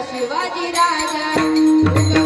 Shivaji Raja.